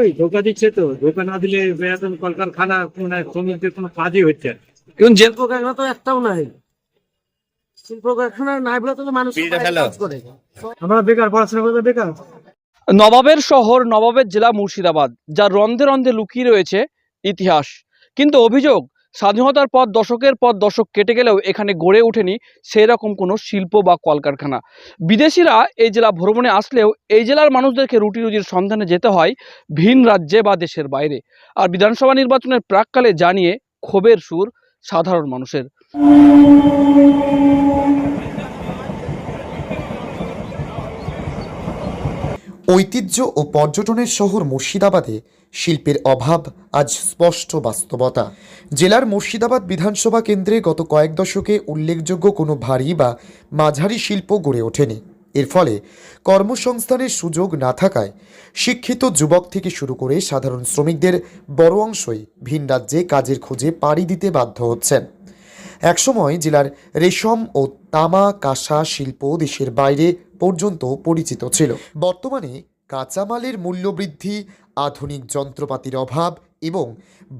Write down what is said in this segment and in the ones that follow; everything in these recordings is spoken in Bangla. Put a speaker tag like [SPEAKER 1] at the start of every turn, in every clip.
[SPEAKER 1] ওই ধোকা দিচ্ছে তো। ধোকা না দিলে বেতন কলকারখানা মানে শ্রমিকদের কোনো কাজই হচ্ছে।
[SPEAKER 2] এখন জেল
[SPEAKER 3] তো একটাও নাই। শিল্প কারখানা নাই বলে তো মানুষ বাইরে কাজ করে।
[SPEAKER 1] আমরা বেকার পড়াশোনা করতে বেকার।
[SPEAKER 2] নবাবের শহর নবাবের জেলা মুর্শিদাবাদ যা রন্ধে রন্ধে লুকিয়ে রয়েছে ইতিহাস। কিন্তু অভিযোগ স্বাধীনতার পর দশকের পর দশক কেটে গেলেও এখানে গড়ে ওঠেনি সেই রকম কোনো শিল্প বা কলকারখানা। বিদেশিরা এই জেলা ভ্রমণে আসলেও এই জেলার মানুষদেরকে রুটি রুজির সন্ধানে যেতে হয় ভিন রাজ্যে বা দেশের বাইরে। আর বিধানসভা নির্বাচনের প্রাককালে জানিয়ে ক্ষোভের সুর সাধারণ মানুষের।
[SPEAKER 4] ঐতিহ্য ও পর্যটনের শহর মুর্শিদাবাদে শিল্পের অভাব আজ স্পষ্ট বাস্তবতা। জেলার মুর্শিদাবাদ বিধানসভা কেন্দ্রে গত কয়েক দশকে উল্লেখযোগ্য কোনো ভারী বা মাঝারি শিল্প গড়ে ওঠেনি। এর ফলে কর্মসংস্থানের সুযোগ না থাকায় শিক্ষিত যুবক থেকে শুরু করে সাধারণ শ্রমিকদের বড় অংশই ভিন রাজ্যে কাজের খোঁজে পাড়ি দিতে বাধ্য হচ্ছেন। একসময় জেলার রেশম ও তামা, কাঁসা শিল্প দেশের বাইরে পর্যন্ত পরিচিত ছিল। বর্তমানে কাঁচামালের মূল্যবৃদ্ধি, আধুনিক যন্ত্রপাতির অভাব এবং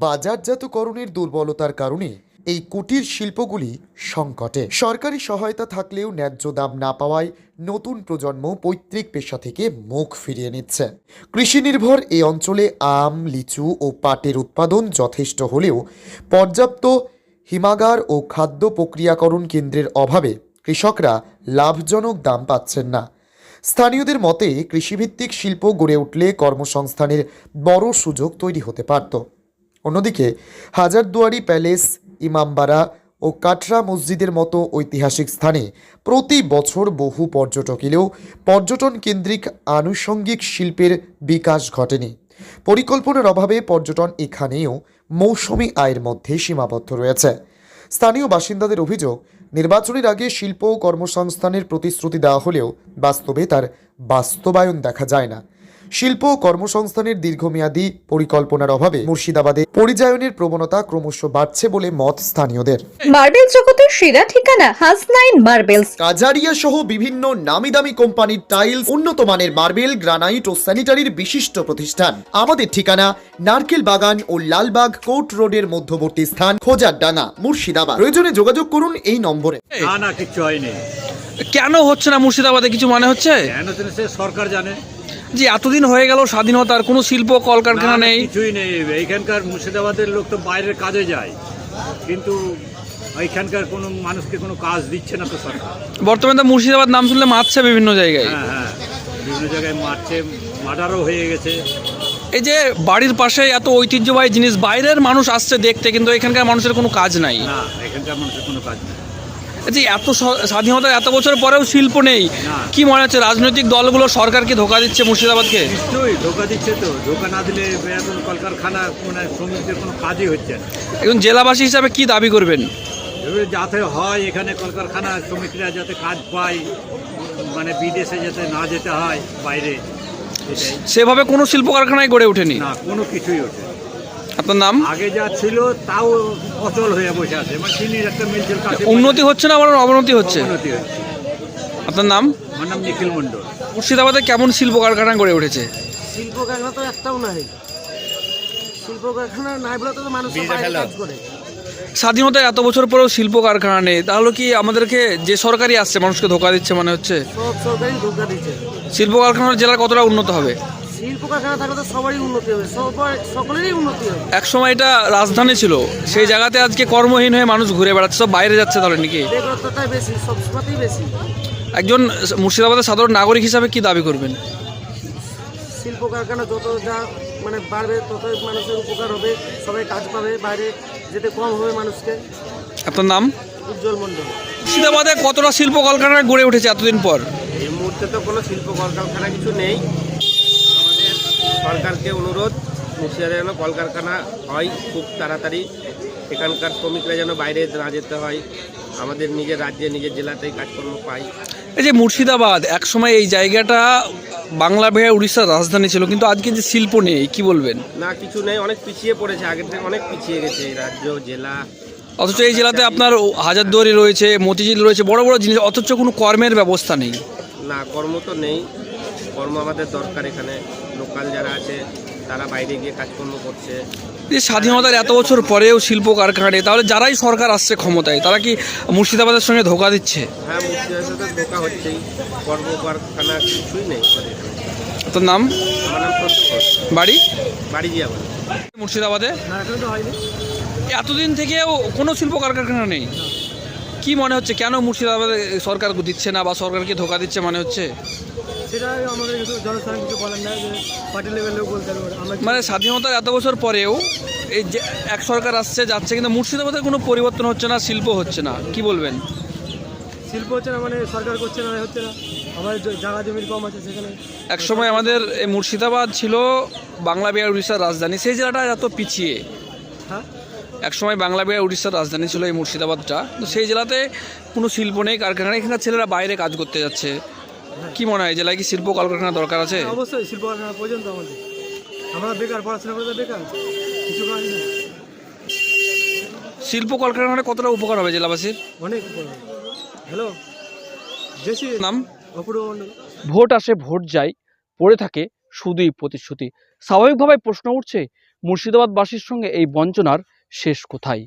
[SPEAKER 4] বাজারজাতকরণের দুর্বলতার কারণে এই কুটির শিল্পগুলি সংকটে। সরকারি সহায়তা থাকলেও ন্যায্য দাম না পাওয়ায় নতুন প্রজন্ম পৈতৃক পেশা থেকে মুখ ফিরিয়ে নিচ্ছে। কৃষি নির্ভর এই অঞ্চলে আম, লিচু ও পাটের উৎপাদন যথেষ্ট হলেও পর্যাপ্ত হিমাগার ও খাদ্য প্রক্রিয়াকরণ কেন্দ্রের অভাবে কৃষকরা লাভজনক দাম পাচ্ছেন না। স্থানীয়দের মতে, কৃষিভিত্তিক শিল্প গড়ে উঠলে কর্মসংস্থানের বড় সুযোগ তৈরি হতে পারত। অন্যদিকে, হাজারদুয়ারি প্যালেস, ইমামবাড়া ও কাটরা মসজিদের মতো ঐতিহাসিক স্থানে প্রতি বছর বহু পর্যটক এলেও পর্যটন কেন্দ্রিক আনুষঙ্গিক শিল্পের বিকাশ ঘটেনি। পরিকল্পনার অভাবে পর্যটন এখানেও মৌসুমি আয়ের মধ্যে সীমাবদ্ধ রয়েছে। স্থানীয় বাসিন্দাদের অভিযোগ নির্বাচনের আগে শিল্প ও কর্মসংস্থানের প্রতিশ্রুতি দেওয়া হলেও বাস্তবে তার বাস্তবায়ন দেখা যায় না। শিল্প ও কর্মসংস্থানের দীর্ঘমেয়াদী পরিকল্পনার অভাবে মুর্শিদাবাদে পরিযায়নের প্রবণতা ক্রমশ বাড়ছে বলে মত স্থানীয়দের।
[SPEAKER 5] মার্বেল জগতের সেরা ঠিকানা হাসনাইন মার্বেলস।
[SPEAKER 4] কাজারিয়া সহ বিভিন্ন নামি দামি কোম্পানির টাইলস উন্নত মানের মার্বেল গ্রানাইট ও স্যানিটারির বিশিষ্ট প্রতিষ্ঠান। আমাদের ঠিকানা নারকেল বাগান ও লালবাগ কোর্ট রোডের মধ্যবর্তী স্থান খোজার ডাঙ্গা মুর্শিদাবাদ। প্রয়োজনে যোগাযোগ করুন এই নম্বরে।
[SPEAKER 1] না না কিচ্ছু হয়নি।
[SPEAKER 2] কেন হচ্ছে না মুর্শিদাবাদে? কিছু মানে হচ্ছে?
[SPEAKER 1] কেন সে সরকার জানে।
[SPEAKER 2] যে এতদিন হয়ে গেল স্বাধীনতার কোনো শিল্প কলকারখানা নেই।
[SPEAKER 1] কিছুই নেই। এইখানকার মুর্শিদাবাদের লোক তো বাইরের কাজে যায়। কিন্তু এইখানকার কোনো মানুষকে কোনো কাজ দিচ্ছে না তো সরকার।
[SPEAKER 2] বর্তমানে তো মুর্শিদাবাদ নাম শুনলে মারছে বিভিন্ন জায়গায়।
[SPEAKER 1] হ্যাঁ হ্যাঁ। বিভিন্ন জায়গায় মারছে মার্ডারও হয়ে গেছে।
[SPEAKER 2] এই যে বাড়ির পাশে এত ঐতিহ্যবাহী জিনিস বাইরের মানুষ আসছে দেখতে কিন্তু এখানকার মানুষের কোনো কাজ নাই।
[SPEAKER 1] না এখানকার মানুষের কোনো কাজ নেই।
[SPEAKER 2] যে এত স- স্বাধীনতার এত বছর পরেও শিল্প নেই। কি মনে হচ্ছে রাজনৈতিক দলগুলো সরকারকে ধোকা দিচ্ছে মুর্শিদাবাদকে?
[SPEAKER 1] নিশ্চয়ই ধোকা দিচ্ছে তো। ধোকা না দিলে কলকারখানা মানে শ্রমিকদের কোনো কাজই হচ্ছে না।
[SPEAKER 2] এখন জেলাবাসী হিসাবে কি দাবি করবেন?
[SPEAKER 1] যাতে হয় এখানে কলকারখানা শ্রমিকরা যাতে কাজ পায় মানে বিদেশে যাতে না যেতে হয় বাইরে।
[SPEAKER 2] সেভাবে কোনো শিল্প কারখানায় গড়ে ওঠেনি?
[SPEAKER 1] না কোনো কিছুই ওঠে।
[SPEAKER 2] আপনার নাম?
[SPEAKER 1] আগে যা ছিল তাও অচল হয়ে বসে আছে। মানে চিনির একটা মিল
[SPEAKER 2] উন্নতি হচ্ছে না বরং অবনতি হচ্ছে? আপনার নাম?
[SPEAKER 1] আমার নাম নিখিল মণ্ডল।
[SPEAKER 2] মুর্শিদাবাদে কেমন শিল্প কারখানা গড়ে উঠেছে?
[SPEAKER 3] শিল্প কারখানা তো একটাও নাই। শিল্প কারখানা নাই বলে তো মানুষ কাজ করে।
[SPEAKER 2] স্বাধীনতার এত বছর পরেও শিল্প কারখানা নেই। তাহলে কি আমাদেরকে যে সরকারি আসছে মানুষকে ধোকা দিচ্ছে মনে হচ্ছে?
[SPEAKER 3] সব সরকারি ধোকা দিচ্ছে।
[SPEAKER 2] শিল্প কারখানার জেলার কতটা উন্নত হবে?
[SPEAKER 3] শিল্প কারখানা থাকলে তো সবারই উন্নতি হবে সবার সকলেরই উন্নতি হবে।
[SPEAKER 2] একসময় এটা রাজধানী ছিল সেই জায়গাতে আজকে কর্মহীন হয়ে মানুষ ঘুরে বেড়াচ্ছে সব বাইরে যাচ্ছে তাহলে নাকি?
[SPEAKER 3] বেকারত্বটাই বেশি সব সময়তেই বেশি।
[SPEAKER 2] একজন মুর্শিদাবাদের সাধারণ নাগরিক হিসাবে কি দাবি করবেন?
[SPEAKER 3] শিল্প কারখানা যত যা মানে বাড়বে তত মানুষের উপকার হবে সবাই কাজ পাবে বাইরে যেতে কম হবে মানুষকে।
[SPEAKER 2] আপনার নাম?
[SPEAKER 3] উজ্জ্বল মণ্ডল।
[SPEAKER 2] মুর্শিদাবাদে কতটা শিল্প কলকারখানা গড়ে উঠেছে এতদিন পর?
[SPEAKER 6] এই মুহূর্তে তো কোনো শিল্প কলকারখানা কিছু নেই। সরকারকে অনুরোধ মুর্শিদাবাদে যেন কলকারখানা হয় খুব তাড়াতাড়ি। এখানকার শ্রমিকরা যেন বাইরে না যেতে হয়। আমাদের নিজের রাজ্যে নিজের জেলাতেই কাজকর্ম পাই
[SPEAKER 2] এই যে মুর্শিদাবাদ একসময় এই জায়গাটা বাংলা ভেড়া উড়িষ্যার রাজধানী ছিল কিন্তু আজকে যে শিল্প নেই কি বলবেন?
[SPEAKER 6] না কিছু নেই অনেক পিছিয়ে পড়েছে। আগের থেকে অনেক পিছিয়ে গেছে এই রাজ্য জেলা।
[SPEAKER 2] অথচ এই জেলাতে আপনার হাজারদুয়ারি রয়েছে মতিঝিল রয়েছে বড় বড় জিনিস অথচ কোনো কর্মের ব্যবস্থা নেই।
[SPEAKER 6] না কর্ম তো নেই। কর্ম আমাদের দরকার এখানে। লোকাল যারা আছে তারা বাইরে গিয়ে কাজকর্ম করছে।
[SPEAKER 2] যে স্বাধীনতার এত বছর পরেও শিল্প কারখানা তাহলে যারাই সরকার আসছে ক্ষমতায় তারা কি মুর্শিদাবাদের সঙ্গে ধোকা দিচ্ছে?
[SPEAKER 6] হ্যাঁ মুর্শিদাবাদের সাথে ধোকা হচ্ছেই। কর্ম কারখানা কিছুই নেই
[SPEAKER 2] তোর নাম। বাড়ি?
[SPEAKER 6] বাড়ি গিয়ে
[SPEAKER 2] মুর্শিদাবাদে? এতদিন থেকেও কোনো শিল্প কারখানা নেই। কি মনে হচ্ছে কেন মুর্শিদাবাদে সরকার দিচ্ছে না বা সরকারকে ধোকা দিচ্ছে মনে হচ্ছে?
[SPEAKER 3] সেটা আমাদের কিছু জনসাধারণ কিছু বলেন না যে পার্টি লেভেলেও বলতে পারব আমরা
[SPEAKER 2] মানে স্বাধীনতার এত বছর পরেও এই যে এক সরকার আসছে যাচ্ছে কিন্তু মুর্শিদাবাদের কোনো পরিবর্তন হচ্ছে না শিল্প হচ্ছে না। কি বলবেন?
[SPEAKER 3] শিল্প হচ্ছে না মানে সরকার করছে না হচ্ছে না। আমাদের জায়গা জমির কম আছে সেখানে।
[SPEAKER 2] এক সময় আমাদের এই মুর্শিদাবাদ ছিল বাংলা বিহার উড়িষ্যার রাজধানী সেই জেলাটা এত পিছিয়ে।
[SPEAKER 3] হ্যাঁ?
[SPEAKER 2] এক সময় বাংলা বিহার উড়িষ্যার রাজধানী ছিল এই মুর্শিদাবাদটা। তো সেই জেলাতে কোনো শিল্প নেই কারখানা। এখানকার ছেলেরা বাইরে কাজ করতে যাচ্ছে। কি মনে হয় জেলায় কি শিল্প কলকারখানা দরকার আছে?
[SPEAKER 3] অবশ্যই শিল্প কারখানা পর্যন্ত আমাদের। আমরা বেকার পড়াশোনা করতে বেকার কিছু কাজ নেই।
[SPEAKER 2] শিল্প কলকারখানা কতটা উপকার হবে জেলাবাসীর?
[SPEAKER 3] অনেক উপকার হ্যালো? জেসি
[SPEAKER 2] নাম?
[SPEAKER 3] অপূর্ব মণ্ডল।
[SPEAKER 2] ভোট আসে ভোট যায় পড়ে থাকে শুধুই প্রতিশ্রুতি। স্বাভাবিকভাবে প্রশ্ন উঠছে মুর্শিদাবাদবাসীর সঙ্গে এই বঞ্চনার শেষ কোথায়?